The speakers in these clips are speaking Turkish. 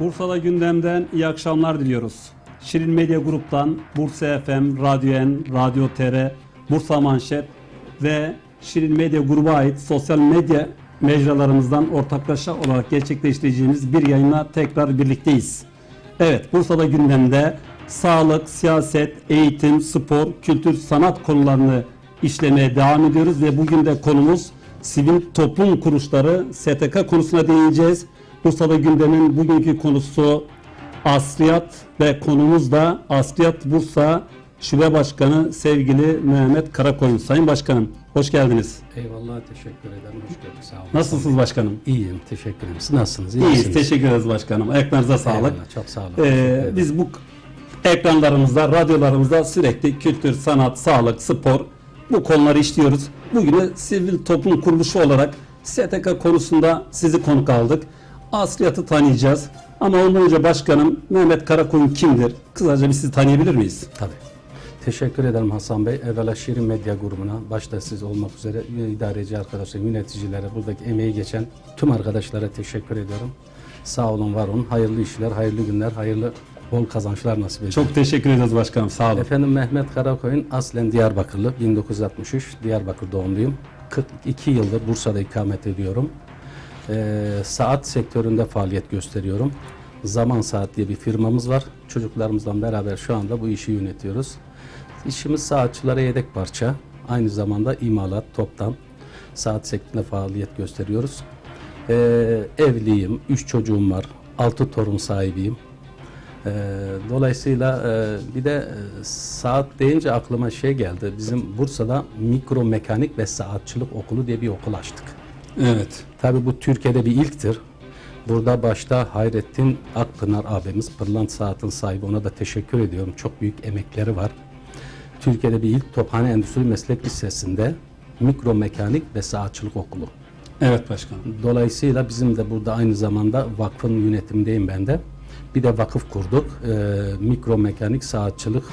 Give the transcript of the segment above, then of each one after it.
Bursa'da gündemden iyi akşamlar diliyoruz. Şirin Medya Grup'tan Bursa FM, Radyo N, Radyo TR, Bursa Manşet ve Şirin Medya Grubu'na ait sosyal medya mecralarımızdan ortaklaşa olarak gerçekleştireceğimiz bir yayınla tekrar birlikteyiz. Evet, Bursa'da gündemde sağlık, siyaset, eğitim, spor, kültür, sanat konularını işlemeye devam ediyoruz ve bugün de konumuz sivil toplum kuruluşları STK konusuna değineceğiz. Bursa'da gündemin bugünkü konusu Asliyat ve konumuz da Asliyat Bursa Şube Başkanı sevgili Mehmet Karakoyun. Sayın Başkanım hoş geldiniz. Eyvallah teşekkür ederim. Hoş gördük. Sağ olun. Nasılsınız başkanım? İyiyim. Teşekkür ederim. Siz nasılsınız? İyi İyiyiz. misiniz? Teşekkür ederiz başkanım. Ayaklarınıza sağlık. Eyvallah, Çok sağ olun. Ee, biz bu ekranlarımızda, radyolarımızda sürekli kültür, sanat, sağlık, spor bu konuları işliyoruz. Bugün de sivil toplum kuruluşu olarak STK konusunda sizi konuk aldık. Asliyatı tanıyacağız. Ama ondan önce başkanım Mehmet Karakoyun kimdir? Kısaca bir sizi tanıyabilir miyiz? Tabii. Teşekkür ederim Hasan Bey. Evvela Şirin Medya grubuna, başta siz olmak üzere idareci arkadaşlar, yöneticilere, buradaki emeği geçen tüm arkadaşlara teşekkür ediyorum. Sağ olun, var olun. Hayırlı işler, hayırlı günler, hayırlı bol kazançlar nasip edin. Çok teşekkür ederiz başkanım. Sağ olun. Efendim Mehmet Karakoyun aslen Diyarbakırlı. 1963 Diyarbakır doğumluyum. 42 yıldır Bursa'da ikamet ediyorum. Ee, saat sektöründe faaliyet gösteriyorum. Zaman Saat diye bir firmamız var. Çocuklarımızla beraber şu anda bu işi yönetiyoruz. İşimiz saatçılara yedek parça. Aynı zamanda imalat, toptan saat sektöründe faaliyet gösteriyoruz. Ee, evliyim, 3 çocuğum var, 6 torun sahibiyim. Ee, dolayısıyla e, bir de e, saat deyince aklıma şey geldi. Bizim Bursa'da mikro mekanik ve saatçılık okulu diye bir okul açtık. Evet. Tabii bu Türkiye'de bir ilktir. Burada başta Hayrettin Akpınar abimiz Pırlant Saat'ın sahibi ona da teşekkür ediyorum. Çok büyük emekleri var. Türkiye'de bir ilk Tophane Endüstri Meslek Lisesi'nde mikro mekanik ve saatçılık okulu. Evet başkanım. Dolayısıyla bizim de burada aynı zamanda vakfın yönetimindeyim ben de. Bir de vakıf kurduk. Ee, mikro mekanik saatçılık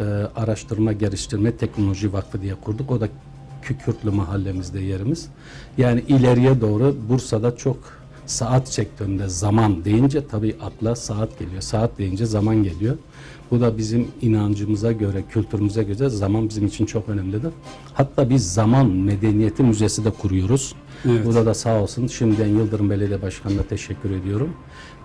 e, araştırma geliştirme teknoloji vakfı diye kurduk. O da Kükürtlü mahallemizde yerimiz. Yani ileriye doğru Bursa'da çok saat sektöründe zaman deyince tabii akla saat geliyor. Saat deyince zaman geliyor. Bu da bizim inancımıza göre, kültürümüze göre zaman bizim için çok önemlidir. Hatta biz zaman medeniyeti müzesi de kuruyoruz. Evet. Burada da sağ olsun şimdiden Yıldırım Belediye Başkanı'na teşekkür ediyorum.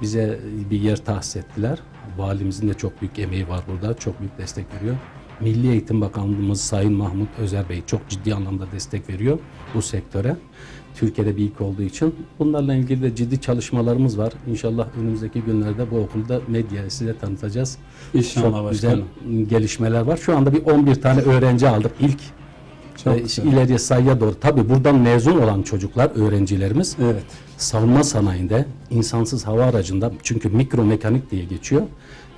Bize bir yer tahsis ettiler. Valimizin de çok büyük emeği var burada. Çok büyük destek veriyor. Milli Eğitim Bakanlığımız Sayın Mahmut Özer Bey çok ciddi anlamda destek veriyor bu sektöre. Türkiye'de bir ilk olduğu için. Bunlarla ilgili de ciddi çalışmalarımız var. İnşallah önümüzdeki günlerde bu okulda medyaya size tanıtacağız. İnşallah çok başkanım. güzel gelişmeler var. Şu anda bir 11 tane öğrenci aldık ilk. Çok Ee, güzel. ileriye sayıya doğru. Tabii buradan mezun olan çocuklar, öğrencilerimiz Evet. savunma sanayinde, insansız hava aracında çünkü mikro mekanik diye geçiyor.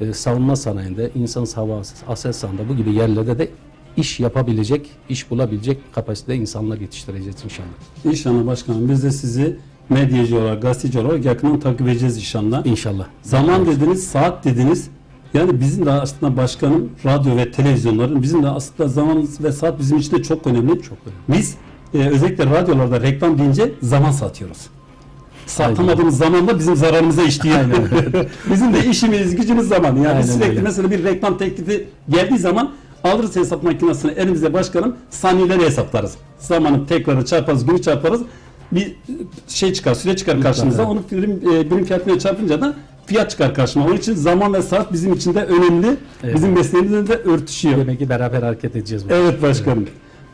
Ee, savunma sanayinde, insansız hava Aselsan'da bu gibi yerlerde de iş yapabilecek, iş bulabilecek kapasitede insanlar yetiştireceğiz inşallah. İnşallah başkanım biz de sizi medyacı olarak, gazeteci olarak yakından takip edeceğiz inşallah. İnşallah. Zaman dediniz, saat dediniz. Yani bizim de aslında başkanım radyo ve televizyonların bizim de aslında zaman ve saat bizim için de çok önemli. Çok önemli. Biz e, özellikle radyolarda reklam deyince zaman satıyoruz. Satamadığımız zaman da bizim zararımıza işliyor. bizim de işimiz, gücümüz zaman. Yani Aynen sürekli öyle. mesela bir reklam teklifi geldiği zaman alırız hesap makinesini elimizde başkanım saniyeleri hesaplarız. Zamanı tekrarı çarparız, günü çarparız. Bir şey çıkar, süre çıkar karşımıza. evet. Onu birim, e, birim fiyatına çarpınca da fiyat çıkar karşıma. Onun için zaman ve saat bizim için de önemli. Evet. Bizim mesleğimizle de örtüşüyor. Demek ki beraber hareket edeceğiz. burada. Evet başkanım.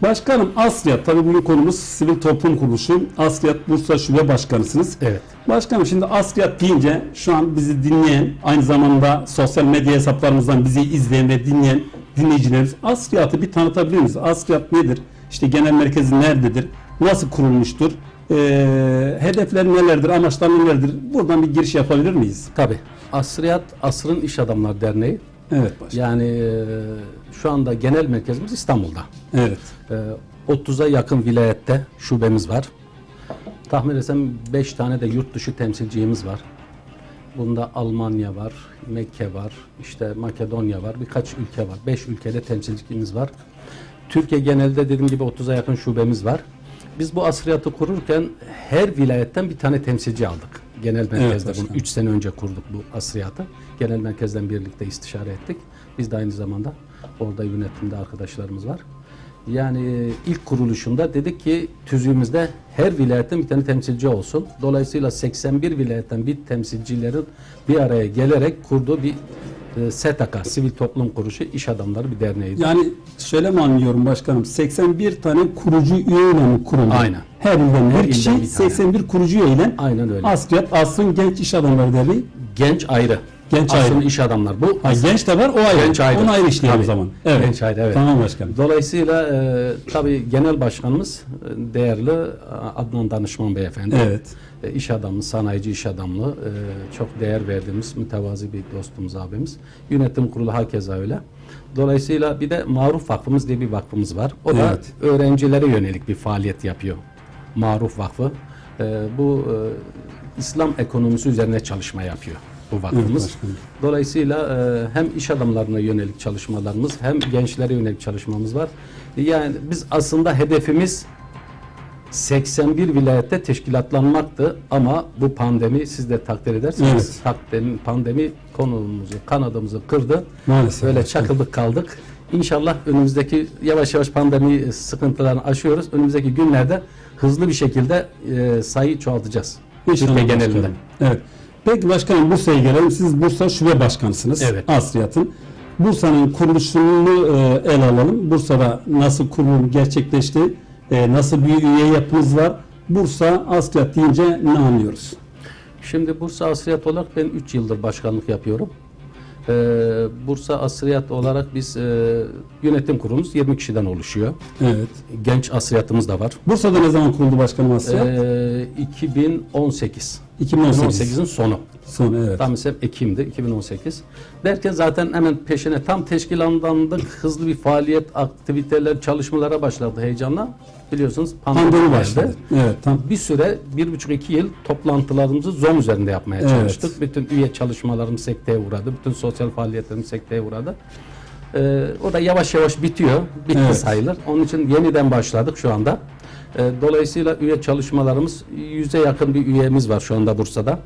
Başkanım Asyat, tabii bugün konumuz sivil toplum kuruluşu. Asyat Bursa Şube Başkanısınız. Evet. Başkanım şimdi Asyat deyince şu an bizi dinleyen, aynı zamanda sosyal medya hesaplarımızdan bizi izleyen ve dinleyen dinleyicilerimiz Asyat'ı bir tanıtabilir miyiz? Asyat nedir? İşte genel merkezi nerededir? Nasıl kurulmuştur? Ee, hedefler nelerdir? Amaçlar nelerdir? Buradan bir giriş yapabilir miyiz? Tabii. Asriyat Asrın İş Adamlar Derneği. Evet başkanım. Yani e, şu anda genel merkezimiz İstanbul'da. Evet. Ee, 30'a yakın vilayette şubemiz var. Tahmin etsem 5 tane de yurt dışı temsilcimiz var. Bunda Almanya var, Mekke var, işte Makedonya var, birkaç ülke var. 5 ülkede temsilcimiz var. Türkiye genelde dediğim gibi 30'a yakın şubemiz var. Biz bu asriyatı kururken her vilayetten bir tane temsilci aldık. Genel merkezde başkanım. bunu 3 sene önce kurduk bu asriyatı. Genel merkezden birlikte istişare ettik. Biz de aynı zamanda orada yönetimde arkadaşlarımız var. Yani ilk kuruluşunda dedik ki tüzüğümüzde her vilayetten bir tane temsilci olsun. Dolayısıyla 81 vilayetten bir temsilcilerin bir araya gelerek kurduğu bir e, STK, Sivil Toplum Kuruluşu İş Adamları bir derneğiydi. Yani şöyle mi anlıyorum başkanım? 81 tane kurucu üyeyle mi kuruldu? Aynen. Her ilden her Her kişi bir tane. 81 kurucu üyeyle Aynen öyle. Askiyat Asrın Genç İş Adamları Derneği. Genç ayrı. Genç Aslında ayrı. iş adamlar. Bu Ha, genç de var o ayrı. Genç ayrı. Onu ayrı işleyelim o zaman. Evet. Genç ayrı, evet. Tamam başkanım. Dolayısıyla e, tabii genel başkanımız e, değerli e, Adnan Danışman Beyefendi. Evet. E, iş adamı, sanayici iş adamlı, e, çok değer verdiğimiz mütevazi bir dostumuz abimiz. Yönetim kurulu hakeza öyle. Dolayısıyla bir de Maruf Vakfımız diye bir vakfımız var. O da Evet. öğrencilere yönelik bir faaliyet yapıyor. Maruf Vakfı. E, bu e, İslam ekonomisi üzerine çalışma yapıyor bu vakfımız. başkanım. Dolayısıyla e, hem iş adamlarına yönelik çalışmalarımız hem gençlere yönelik çalışmamız var. Yani biz aslında hedefimiz 81 vilayette teşkilatlanmaktı ama bu pandemi siz de takdir edersiniz. Evet. Pandemi, pandemi konumuzu, kanadımızı kırdı. Maalesef. Böyle başkanım. çakıldık kaldık. İnşallah önümüzdeki yavaş yavaş pandemi sıkıntılarını aşıyoruz. Önümüzdeki günlerde hızlı bir şekilde e, sayı çoğaltacağız. İnşallah Türkiye genelinde. Evet. Peki başkanım Bursa'ya gelelim. Siz Bursa Şube Başkanısınız. Evet. Asriyat'ın. Bursa'nın kuruluşunu e, ele alalım. Bursa'da nasıl kurulum gerçekleşti? E, nasıl bir üye yapınız var? Bursa Asriyat deyince ne anlıyoruz? Şimdi Bursa Asriyat olarak ben 3 yıldır başkanlık yapıyorum. Ee, Bursa Asriyat olarak biz e, yönetim kurulumuz 20 kişiden oluşuyor. Evet. Genç asriyatımız da var. Bursa'da ne zaman kuruldu başkanım Asriyat? Ee, 2018. 2018. 2018'in sonu. Son evet. Tam ise Ekim'di 2018. Derken zaten hemen peşine tam teşkilatlandık. Hızlı bir faaliyet, aktiviteler, çalışmalara başladı heyecanla. Biliyorsunuz pandemi, Pandemi başladı. Evet tam. Bir süre, bir buçuk iki yıl toplantılarımızı Zoom üzerinde yapmaya Evet. çalıştık. Bütün üye çalışmalarımız sekteye uğradı. Bütün sosyal faaliyetlerimiz sekteye uğradı. Ee, o da yavaş yavaş bitiyor. Bitti Evet. sayılır. Onun için yeniden başladık şu anda. Ee, dolayısıyla üye çalışmalarımız yüze yakın bir üyemiz var şu anda Bursa'da.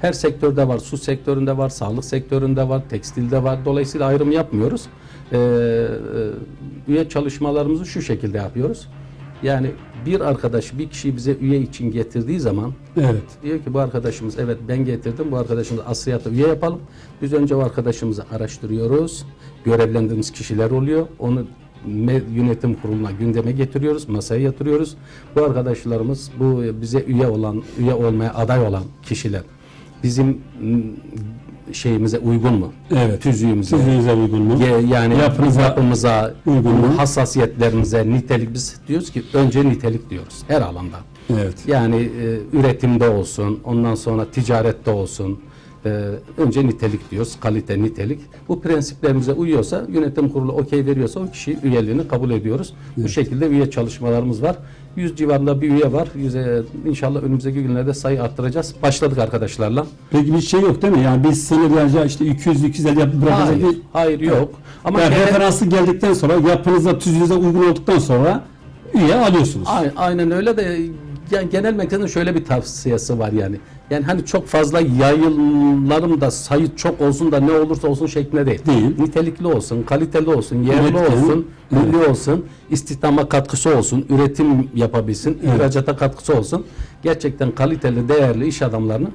Her sektörde var. Su sektöründe var, sağlık sektöründe var, tekstilde var. Dolayısıyla ayrım yapmıyoruz. Ee, e, üye çalışmalarımızı şu şekilde yapıyoruz. Yani bir arkadaş bir kişiyi bize üye için getirdiği zaman Evet. diyor ki bu arkadaşımız evet ben getirdim bu arkadaşımız asriyata üye yapalım. Biz önce o arkadaşımızı araştırıyoruz. Görevlendirdiğimiz kişiler oluyor. Onu yönetim kuruluna gündeme getiriyoruz, masaya yatırıyoruz. Bu arkadaşlarımız bu bize üye olan, üye olmaya aday olan kişiler bizim şeyimize uygun mu? Evet. Tüzüğümüze, Tüzüğünüze uygun mu? Ye- yani Yapınıza yapımıza, uygun mu? hassasiyetlerimize, nitelik biz diyoruz ki önce nitelik diyoruz her alanda. Evet. Yani e, üretimde olsun, ondan sonra ticarette olsun. E, önce nitelik diyoruz, kalite, nitelik. Bu prensiplerimize uyuyorsa, yönetim kurulu okey veriyorsa o kişi üyeliğini kabul ediyoruz. Bu şekilde üye çalışmalarımız var. 100 civarında bir üye var. Yüze, inşallah önümüzdeki günlerde sayı arttıracağız. Başladık arkadaşlarla. Peki bir şey yok değil mi? Yani biz sınırlarca işte 200 250 yapıp bırakacak Hayır, bir hayır yok. Ama yani genel- referansı geldikten sonra yapınıza tüzüğünüze uygun olduktan sonra üye alıyorsunuz. Aynen öyle de yani genel mekanın şöyle bir tavsiyesi var yani. Yani hani çok fazla yayıllarım da sayı çok olsun da ne olursa olsun şeklinde değil. Değil. Nitelikli olsun, kaliteli olsun, yerli Üretken, olsun, milli olsun, istihdama katkısı olsun, üretim yapabilsin, Evet. ihracata katkısı olsun. Gerçekten kaliteli, değerli iş adamlarını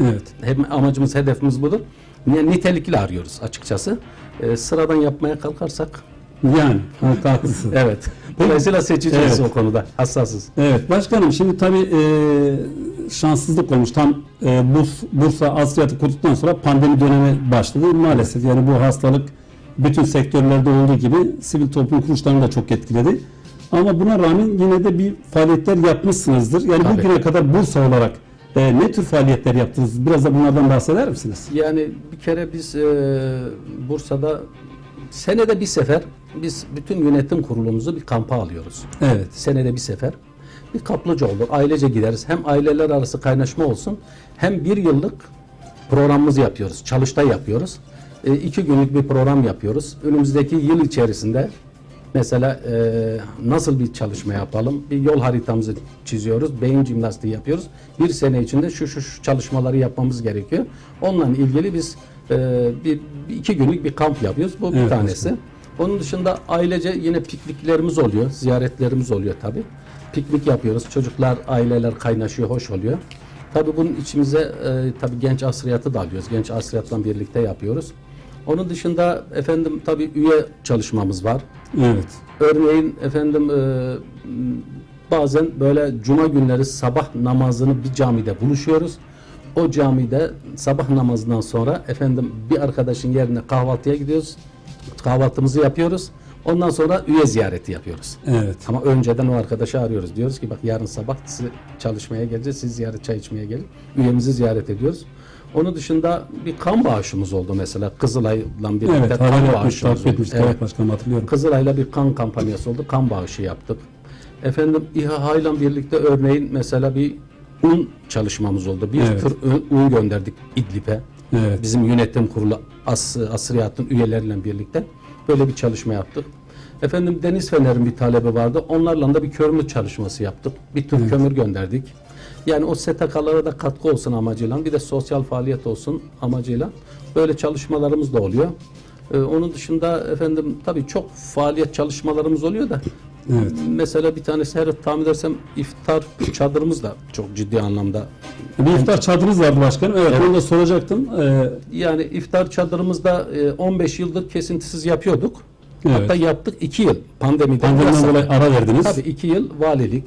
Evet. hem amacımız, hedefimiz budur. Ni- Nitelikli arıyoruz açıkçası. Ee, sıradan yapmaya kalkarsak Yani haklı- haklısın. evet. Dolayısıyla seçeceğiz Evet. o konuda. Hassasız. Evet başkanım şimdi tabii e, şanssızlık olmuş. Tam e, Burs, Bursa Asriyat'ı kurduktan sonra pandemi dönemi başladı. Maalesef yani bu hastalık bütün sektörlerde olduğu gibi sivil toplum kuruluşlarını da çok etkiledi. Ama buna rağmen yine de bir faaliyetler yapmışsınızdır. Yani Tabii. bugüne kadar Bursa olarak e, ne tür faaliyetler yaptınız? Biraz da bunlardan bahseder misiniz? Yani bir kere biz e, Bursa'da senede bir sefer biz bütün yönetim kurulumuzu bir kampa alıyoruz. Evet. Senede bir sefer. Bir kaplıca olur. Ailece gideriz. Hem aileler arası kaynaşma olsun hem bir yıllık programımızı yapıyoruz. Çalıştay yapıyoruz. E, iki günlük bir program yapıyoruz. Önümüzdeki yıl içerisinde Mesela e, nasıl bir çalışma yapalım? Bir yol haritamızı çiziyoruz. Beyin jimnastiği yapıyoruz. Bir sene içinde şu şu, şu çalışmaları yapmamız gerekiyor. Onunla ilgili biz e, bir, bir iki günlük bir kamp yapıyoruz. Bu bir Evet, tanesi. Onun dışında ailece yine pikniklerimiz oluyor. Ziyaretlerimiz oluyor tabii. Piknik yapıyoruz. Çocuklar, aileler kaynaşıyor, hoş oluyor. Tabii bunun içimize e, tabii genç asriyatı da alıyoruz. Genç asriyatla birlikte yapıyoruz. Onun dışında efendim tabii üye çalışmamız var. Evet. Örneğin efendim e, bazen böyle cuma günleri sabah namazını bir camide buluşuyoruz. O camide sabah namazından sonra efendim bir arkadaşın yerine kahvaltıya gidiyoruz. Kahvaltımızı yapıyoruz. Ondan sonra üye ziyareti yapıyoruz. Evet. Ama önceden o arkadaşı arıyoruz. Diyoruz ki bak yarın sabah sizi çalışmaya geleceğiz. Siz ziyaret çay içmeye gelin. Üyemizi ziyaret ediyoruz. Onun dışında bir kan bağışımız oldu mesela. Kızılay'la birlikte Evet. kan yapmış, bağışımız oldu. Evet. Başkanım hatırlıyorum. Kızılay'la bir kan kampanyası oldu. Kan bağışı yaptık. Efendim İHA ile birlikte örneğin mesela bir un çalışmamız oldu. Bir Evet. tır un gönderdik İdlib'e. Evet. Bizim yönetim kurulu As Asriyat'ın üyeleriyle birlikte böyle bir çalışma yaptık. Efendim Deniz Fener'in bir talebi vardı. Onlarla da bir kömür çalışması yaptık. Bir tür kömür gönderdik. Yani o STK'lara da katkı olsun amacıyla bir de sosyal faaliyet olsun amacıyla böyle çalışmalarımız da oluyor. Ee, onun dışında efendim tabii çok faaliyet çalışmalarımız oluyor da Evet. mesela bir tanesi her tahmin edersem iftar çadırımız da çok ciddi anlamda Bir iftar çadırınız vardı başkanım. Evet, onu da soracaktım. Ee, Yani iftar çadırımızda e, 15 yıldır kesintisiz yapıyorduk. Evet. Hatta yaptık 2 yıl pandemiden. pandemiden dolayı ara verdiniz. Tabii 2 yıl valilik,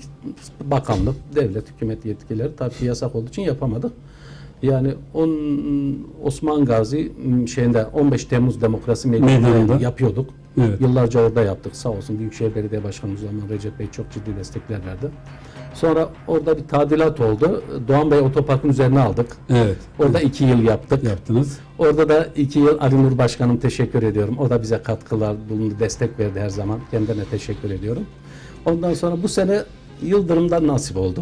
bakanlık, devlet, hükümet yetkileri tabii yasak olduğu için yapamadık. Yani on, Osman Gazi şeyinde 15 Temmuz Demokrasi Meydanı'nda. yapıyorduk. Evet. Yıllarca orada yaptık. Sağ olsun Büyükşehir Belediye Başkanımız zaman Recep Bey çok ciddi destekler verdi. Sonra orada bir tadilat oldu. Doğan Bey Otopark'ın üzerine aldık. Evet. Orada 2 yıl yaptık. Yaptınız. Orada da iki yıl Ali Nur Başkanım teşekkür ediyorum. O da bize katkılar bulundu, destek verdi her zaman. Kendine teşekkür ediyorum. Ondan sonra bu sene Yıldırım'dan nasip oldu.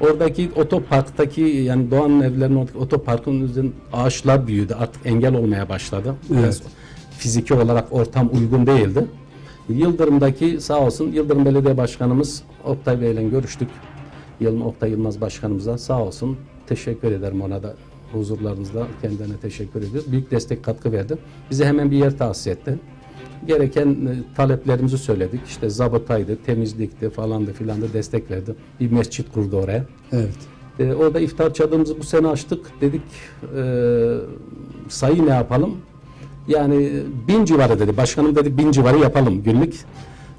Oradaki otoparktaki yani Doğan evlerinin otoparkın üzerinde ağaçlar büyüdü. Artık engel olmaya başladı. Biraz Evet. Fiziki olarak ortam uygun değildi. Yıldırım'daki sağ olsun Yıldırım Belediye Başkanımız Oktay Bey ile görüştük. Yılın Oktay Yılmaz Başkanımıza sağ olsun teşekkür ederim ona da huzurlarınızda kendine teşekkür ediyoruz. Büyük destek katkı verdi. Bize hemen bir yer tahsis etti. Gereken e, taleplerimizi söyledik. İşte zabıtaydı, temizlikti falandı filan da destek verdi. Bir mescit kurdu oraya. Evet. E, orada iftar çadırımızı bu sene açtık. Dedik e, sayı ne yapalım? Yani bin civarı dedi. Başkanım dedi bin civarı yapalım günlük.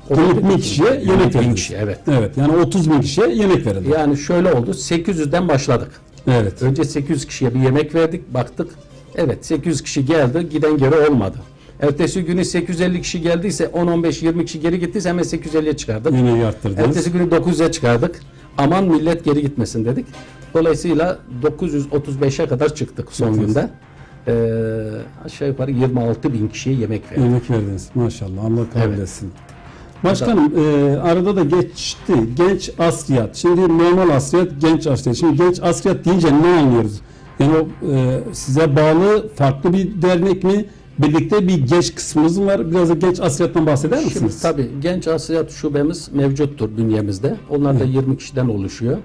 Günlük bin kişiye yemek Günlük bin verdiniz. kişi, evet. Evet. Yani 30 bin kişiye yemek verildi. Yani şöyle oldu. 800'den başladık. Evet. Önce 800 kişiye bir yemek verdik. Baktık. Evet 800 kişi geldi. Giden geri olmadı. Ertesi günü 850 kişi geldiyse 10-15-20 kişi geri gittiyse hemen 850'ye çıkardık. Yine arttırdınız. Ertesi günü 900'e çıkardık. Aman millet geri gitmesin dedik. Dolayısıyla 935'e kadar çıktık son Çıktınız. günde. Ee, aşağı yukarı 26 bin kişiye yemek verdik. Yemek verdiniz. Maşallah. Allah kabul Evet. etsin. Başkanım e, arada da geçti. Genç asriyat. Şimdi normal asriyat, genç asriyat. Şimdi genç asriyat deyince ne anlıyoruz? Yani o e, size bağlı farklı bir dernek mi? Birlikte bir genç kısmımız mı var? Biraz da genç asriyattan bahseder Şimdi misiniz? tabii genç asriyat şubemiz mevcuttur bünyemizde. Onlar da 20 kişiden oluşuyor.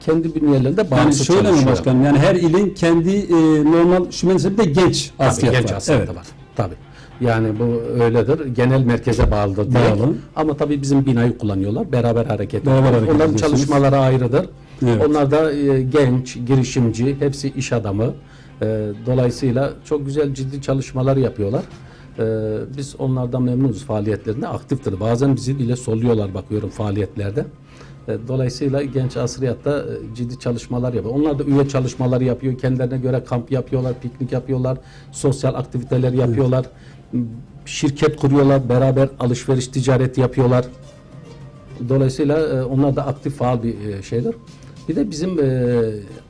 Kendi bünyelerinde yani bağımsız şöyle mi çalışıyor. başkanım? Yani her ilin kendi e, normal şubesi de genç Tabii asriyat genç var. asriyat Evet. var. Tabii. Yani bu öyledir. Genel merkeze bağlıdır. direkt. Bağlı. Ama tabii bizim binayı kullanıyorlar. Beraber hareket Beraber ediyorlar. hareket Onların ediyorsunuz. çalışmaları ayrıdır. Evet. Onlar da e, genç, girişimci, hepsi iş adamı. E, dolayısıyla çok güzel ciddi çalışmalar yapıyorlar. E, biz onlardan memnunuz faaliyetlerinde aktiftir. Bazen bizi bile soluyorlar bakıyorum faaliyetlerde. E, Dolayısıyla genç asriyatta e, ciddi çalışmalar yapıyor. Onlar da üye çalışmaları yapıyor. Kendilerine göre kamp yapıyorlar, piknik yapıyorlar, sosyal aktiviteler yapıyorlar. Şirket kuruyorlar, beraber alışveriş ticaret yapıyorlar. Dolayısıyla e, onlar da aktif faal bir şeydir. Bir de bizim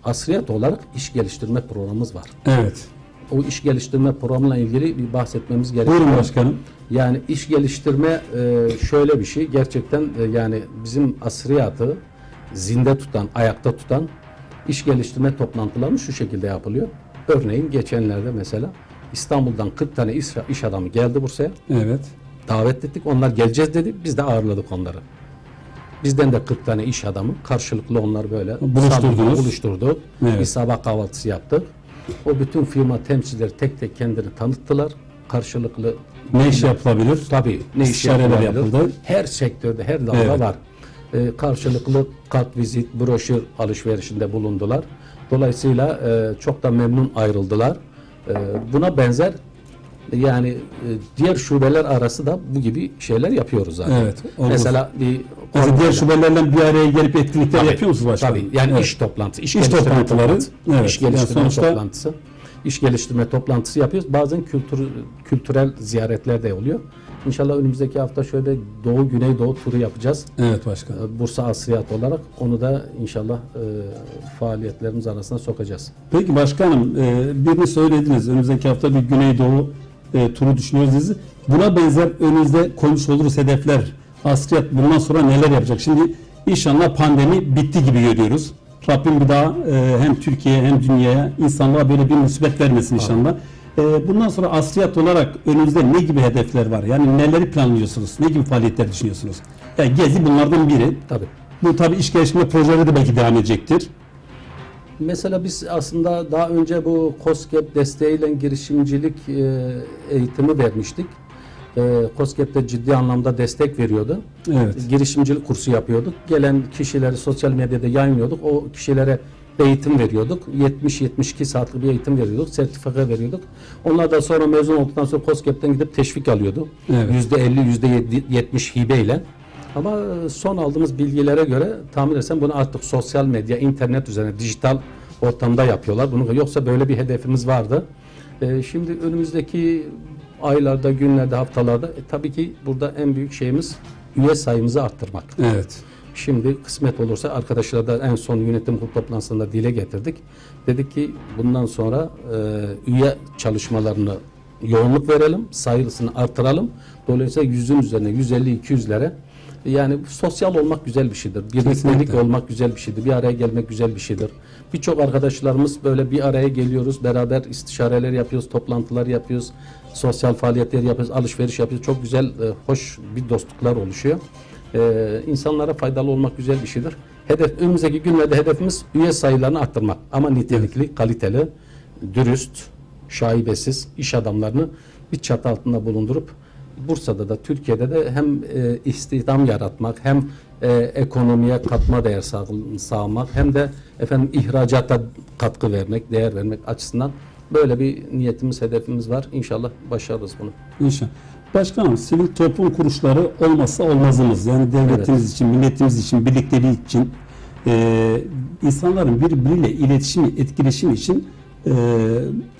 asriyat olarak iş geliştirme programımız var. Evet. O iş geliştirme programıyla ilgili bir bahsetmemiz gerekiyor. Buyurun başkanım. Yani iş geliştirme e, şöyle bir şey. Gerçekten e, yani bizim asriyatı zinde tutan, ayakta tutan iş geliştirme toplantıları şu şekilde yapılıyor. Örneğin geçenlerde mesela İstanbul'dan 40 tane iş, iş adamı geldi Bursa'ya. Evet. davet ettik. Onlar geleceğiz dedi. Biz de ağırladık onları. Bizden de 40 tane iş adamı karşılıklı onlar böyle Buluşturdunuz. sabah buluşturduk. Evet. Bir sabah kahvaltısı yaptık. O bütün firma temsilcileri tek tek kendini tanıttılar. Karşılıklı Ne iş yapılabilir? Tabii ne iş yapılabilir? yapıldı. Her sektörde, her dalda Evet. var. Ee, karşılıklı kart vizit, broşür alışverişinde bulundular. Dolayısıyla e, çok da memnun ayrıldılar. E, buna benzer yani e, diğer şubeler arası da bu gibi şeyler yapıyoruz zaten. Evet, olur. Mesela bir Mesela diğer şubelerle bir araya gelip etkinlikler Tabii, yapıyor musunuz başkanım? Tabii. Yani Evet. iş toplantısı, iş, İş toplantıları, toplantısı, evet. iş geliştirme Yani sonuçta- toplantısı, iş geliştirme toplantısı yapıyoruz. Bazen kültür kültürel ziyaretler de oluyor. İnşallah önümüzdeki hafta şöyle Doğu Güneydoğu turu yapacağız. Evet başkanım. Ee, Bursa Asriyat olarak onu da inşallah e, faaliyetlerimiz arasına sokacağız. Peki başkanım e, birini söylediniz. Önümüzdeki hafta bir Güneydoğu e, turu düşünüyoruz dediniz. Buna benzer önümüzde koymuş oluruz hedefler. Askiyat bundan sonra neler yapacak? Şimdi inşallah pandemi bitti gibi görüyoruz. Rabbim bir daha e, hem Türkiye'ye hem dünyaya insanlığa böyle bir musibet vermesin inşallah. E, bundan sonra askiyat olarak önünüzde ne gibi hedefler var? Yani neleri planlıyorsunuz? Ne gibi faaliyetler düşünüyorsunuz? Yani Gezi bunlardan biri. Tabii. Bu tabii iş geliştirme projeleri de belki devam edecektir. Mesela biz aslında daha önce bu COSGAP desteğiyle girişimcilik e, eğitimi vermiştik. E, COSGAP de ciddi anlamda destek veriyordu. Evet. girişimcilik kursu yapıyorduk. Gelen kişileri sosyal medyada yayınlıyorduk. O kişilere eğitim veriyorduk. 70-72 saatlik bir eğitim veriyorduk. Sertifika veriyorduk. Onlar da sonra mezun olduktan sonra COSGAP'ten gidip teşvik alıyordu. Evet. %50, %70 hibeyle. Ama e, son aldığımız bilgilere göre tahmin etsem bunu artık sosyal medya, internet üzerine, dijital ortamda yapıyorlar. Bunu yoksa böyle bir hedefimiz vardı. E, şimdi önümüzdeki aylarda, günlerde, haftalarda e, tabii ki burada en büyük şeyimiz üye sayımızı arttırmak. Evet. Şimdi kısmet olursa arkadaşlar da en son yönetim kurulu toplantısında dile getirdik. Dedik ki bundan sonra e, üye çalışmalarını yoğunluk verelim, sayısını artıralım. Dolayısıyla yüzün üzerine 150-200'lere yani sosyal olmak güzel bir şeydir. Birliktelik olmak güzel bir şeydir. Bir araya gelmek güzel bir şeydir. Birçok arkadaşlarımız böyle bir araya geliyoruz. Beraber istişareler yapıyoruz, toplantılar yapıyoruz. Sosyal faaliyetler yapıyoruz, alışveriş yapıyoruz. Çok güzel, e, hoş bir dostluklar oluşuyor. Ee, insanlara faydalı olmak güzel bir şeydir. Hedef önümüzdeki günlerde hedefimiz üye sayılarını arttırmak. Ama nitelikli, kaliteli, dürüst, şaibesiz iş adamlarını bir çatı altında bulundurup Bursa'da da Türkiye'de de hem e, istihdam yaratmak hem e, ekonomiye katma değer sağ- sağlamak hem de efendim ihracata katkı vermek, değer vermek açısından böyle bir niyetimiz, hedefimiz var. İnşallah başarırız bunu. İnşallah. Başkanım sivil toplum kuruluşları olmazsa olmazımız. Yani devletimiz için, milletimiz için, birlikteliği için, e, insanların birbiriyle iletişim, etkileşim için e,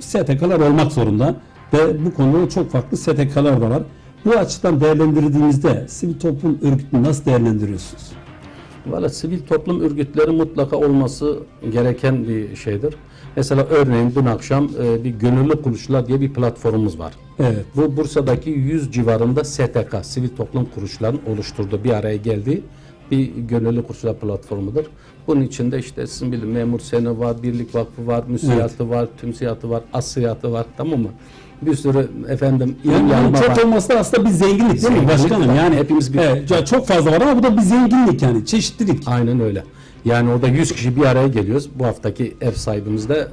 STK'lar olmak zorunda. Ve bu konuda çok farklı STK'lar da var. Bu açıdan değerlendirdiğimizde sivil toplum örgütünü nasıl değerlendiriyorsunuz? Valla sivil toplum örgütleri mutlaka olması gereken bir şeydir. Mesela örneğin dün akşam e, bir gönüllü kuruluşlar diye bir platformumuz var. Evet. Bu Bursa'daki 100 civarında STK, sivil toplum kuruluşlarının oluşturduğu bir araya geldiği bir gönüllü kuruluşlar platformudur. Bunun içinde işte sizin bilin Memur Seni var, Birlik Vakfı var, Müsiyatı var, Tümsiyatı var, Asriyatı var tamam mı? Bir sürü efendim Yani bunun çok var. olması da aslında bir zenginlik değil mi Zenginlik başkanım? var. Yani Hepimiz bir- evet, ya çok fazla var ama bu da bir zenginlik yani çeşitlilik. Aynen öyle. Yani orada 100 kişi bir araya geliyoruz. Bu haftaki ev sahibimiz de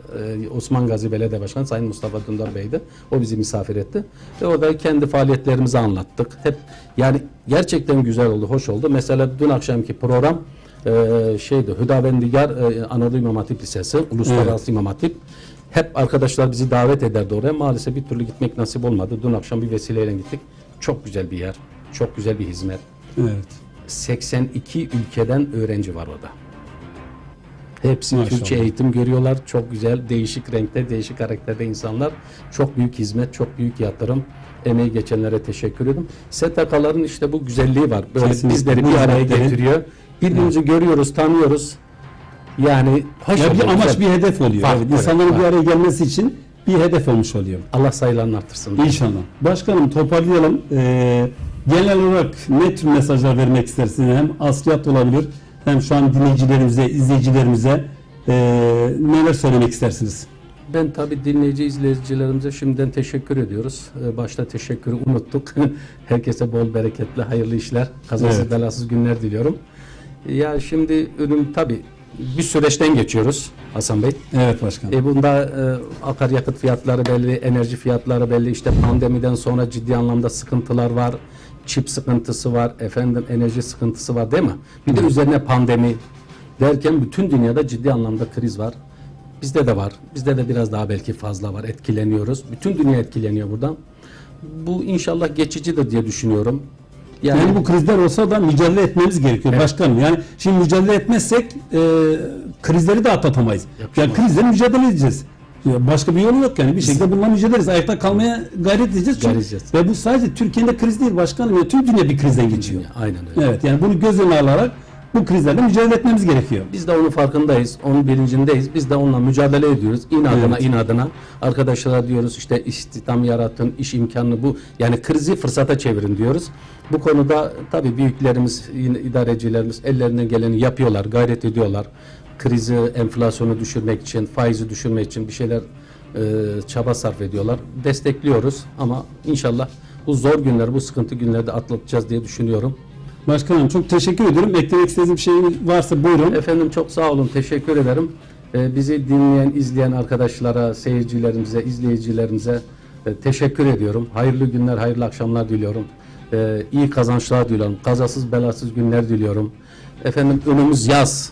e, Osman Gazi Belediye Başkanı Sayın Mustafa Dündar Bey'di. O bizi misafir etti. Ve orada kendi faaliyetlerimizi anlattık. Hep yani gerçekten güzel oldu, hoş oldu. Mesela dün akşamki program e, şeydi Hüdavendigar e, Anadolu İmam Hatip Lisesi, Uluslararası İmam Hatip. Hep arkadaşlar bizi davet ederdi oraya. Maalesef bir türlü gitmek nasip olmadı. Dün akşam bir vesileyle gittik. Çok güzel bir yer. Çok güzel bir hizmet. Evet. 82 ülkeden öğrenci var orada. Hepsi Maşallah. Türkçe eğitim görüyorlar. Çok güzel, değişik renkte, değişik karakterde insanlar. Çok büyük hizmet, çok büyük yatırım. Emeği geçenlere teşekkür ederim. STK'ların işte bu güzelliği var. Böyle Kesinlikle. bizleri bir araya getiriyor. Birbirimizi görüyoruz, tanıyoruz. Yani hoş Ya bir oluyor, amaç güzel. bir hedef oluyor. Var, evet, evet, insanların var. bir araya gelmesi için bir hedef olmuş oluyor. Allah sayılarını artırsın. İnşallah. Başkanım toparlayalım. Ee, genel olarak ne tür mesajlar vermek istersiniz? Hem askiyat olabilir hem şu an dinleyicilerimize, izleyicilerimize ee, neler söylemek istersiniz? Ben tabii dinleyici izleyicilerimize şimdiden teşekkür ediyoruz. Ee, Başta teşekkürü unuttuk. Herkese bol bereketli, hayırlı işler, kazasız Evet. belasız günler diliyorum. Ya şimdi ürün tabii bir süreçten geçiyoruz Hasan Bey. Evet başkanım. E bunda e, akaryakıt fiyatları belli, enerji fiyatları belli. İşte pandemiden sonra ciddi anlamda sıkıntılar var. Çip sıkıntısı var, efendim enerji sıkıntısı var değil mi? Bir de üzerine pandemi derken bütün dünyada ciddi anlamda kriz var. Bizde de var. Bizde de biraz daha belki fazla var. Etkileniyoruz. Bütün dünya etkileniyor buradan. Bu inşallah geçicidir diye düşünüyorum. Yani, Yani bu krizler olsa da mücadele etmemiz gerekiyor başkanım. Yani şimdi mücadele etmezsek e, krizleri de atlatamayız. Yakışmaz. Yani krizle mücadele edeceğiz. Başka bir yolu yok yani. Bir şekilde bununla mücadele edeceğiz. Ayakta kalmaya gayret edeceğiz. Çünkü- Gayret edeceğiz. Ve bu sadece Türkiye'de kriz değil başkanım. Ya, tüm dünya bir krizden geçiyor. aynen öyle. Evet yani bunu göz önüne alarak bu krizlerle mücadele etmemiz gerekiyor. Biz de onun farkındayız. Onun bilincindeyiz. Biz de onunla mücadele ediyoruz. İnadına Evet. inadına. Arkadaşlara diyoruz işte istihdam yaratın, iş imkanını bu. Yani krizi fırsata çevirin diyoruz. Bu konuda tabii büyüklerimiz, idarecilerimiz ellerinden geleni yapıyorlar, gayret ediyorlar. Krizi, enflasyonu düşürmek için, faizi düşürmek için bir şeyler e, çaba sarf ediyorlar. Destekliyoruz ama inşallah bu zor günler, bu sıkıntı günlerde atlatacağız diye düşünüyorum. Başkanım çok teşekkür ediyorum. Eklemek istediğiniz bir şey varsa buyurun. Efendim çok sağ olun, teşekkür ederim. Ee, bizi dinleyen, izleyen arkadaşlara, seyircilerimize, izleyicilerimize e, teşekkür ediyorum. Hayırlı günler, hayırlı akşamlar diliyorum. Ee, iyi kazançlar diliyorum. Kazasız belasız günler diliyorum. Efendim önümüz yaz.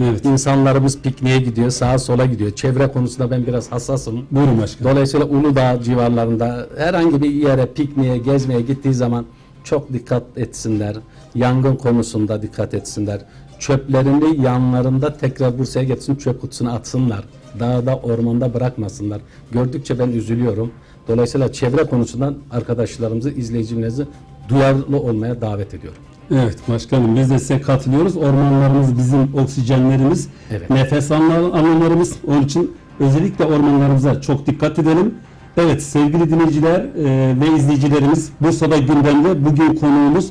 Evet. İnsanlarımız pikniğe gidiyor, sağa sola gidiyor. Çevre konusunda ben biraz hassasım. Buyurun başkanım. Dolayısıyla Uludağ civarlarında herhangi bir yere pikniğe, gezmeye gittiği zaman çok dikkat etsinler. Yangın konusunda dikkat etsinler. Çöplerini yanlarında tekrar Bursa'ya getirsin çöp kutusuna atsınlar. Dağda, ormanda bırakmasınlar. Gördükçe ben üzülüyorum. Dolayısıyla çevre konusundan arkadaşlarımızı, izleyicilerimizi duyarlı olmaya davet ediyorum. Evet başkanım biz de size katılıyoruz. Ormanlarımız bizim oksijenlerimiz, Evet. nefes alan- alanlarımız. Onun için özellikle ormanlarımıza çok dikkat edelim. Evet sevgili dinleyiciler e, ve izleyicilerimiz Bursa'da gündemde bugün konuğumuz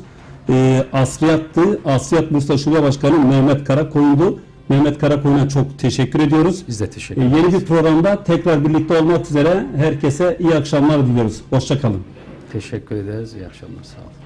e, Asriyat'tı. Asriyat Bursa Şube Başkanı Mehmet Karakoyun'du. Mehmet Karakoyun'a çok teşekkür ediyoruz. Biz de E, teşekkür ederiz. yeni bir programda tekrar birlikte olmak üzere herkese iyi akşamlar diliyoruz. Hoşçakalın. Teşekkür ederiz. İyi akşamlar. Sağ olun.